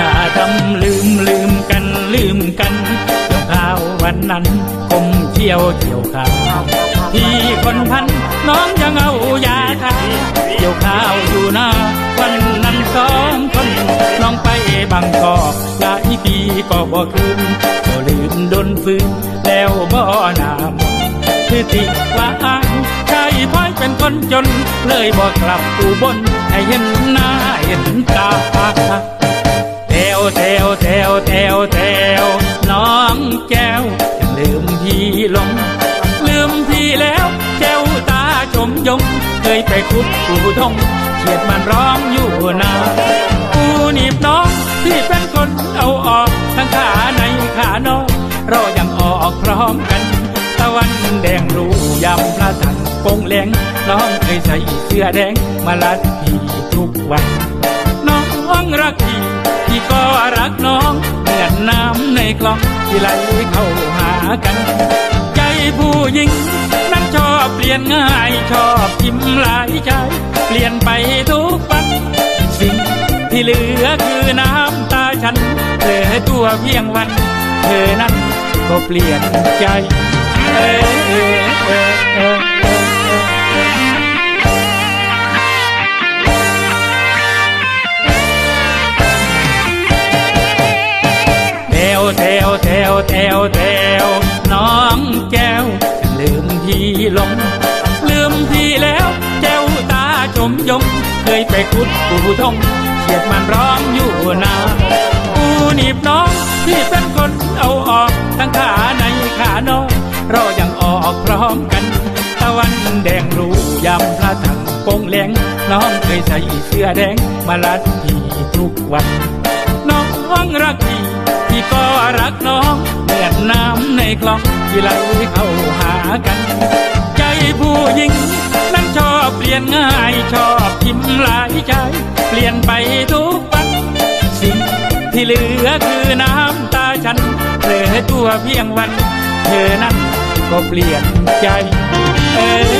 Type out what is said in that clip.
อย่าทำลืมลืมกันลืมกันเกี่ยวข้าววันนั้นคมเที่ยวเกี่ยวข้าวที่คนพันน้องยังเอายาทาเกี่ยวข้าวอยู่น้าวันนั้นสองคนน้องไปบางกอกหลายปีก็บ่คืนก็ลืมดนฟื้นแล้วบ่นามคือติว่าอ้างชายพ้อยเป็นคนจน เลยบ่กลับอุบลให้เห็นหน้าเห็นตา วแถวแถวแถวแถวน้องแก้วยังลืมพี่ลง ลืมพี่แล้วแก้วตาชมยง เคยไปคุดกูทงเฉียดมันร้องอยู่นากูหนีบน้องที่เป็นคนเอาออก ทั้งขาในขานอกเรายังออกพร้อมกัน ตะวันแดงรู้ยำพระถังโปงแหลงน้องเคยใส่เสื้อแดงมาลัดพี่ทุกวัน พี่ก็รักน้องเหมือนน้ำในคลองที่ไหลเข้าหากัน ใจผู้หญิง นั้นชอบเปลี่ยนง่ายชอบยิ้มหลายใจ เปลี่ยนไปทุกวัน สิ่งที่เหลือคือน้ำตาฉันเหลือตัวเพียงวัน เธอนั้นก็เปลี่ยนใจ เออเออเออ แถวแถวน้องแก้วลืมพี่ลง ลืมพี่แล้วแก้วตาชมยงเคยไปคุดกูทงเขียดมันร้องอยู่นากูหนีบน้องที่เป็นคนเอาออกทั้งขาในขานอกเรายังออกพร้อมกันตะวันแดงรู้ยำพระถังโปงแหลงน้องเคยใส่เสื้อแดงมาลัดพี่ทุกวัน น้องรักพี่พี่ก็รักน้อง น้ำในคลองที่ไหลเข้าหากัน ใจผู้หญิง นั้นชอบเปลี่ยนง่ายชอบทิมหลายใจ เปลี่ยนไปทุกวันสิ่งที่เหลือคือน้ำตาฉันเหลือตัวเพียงวัน เธอนั้นก็เปลี่ยนใจ เออเออ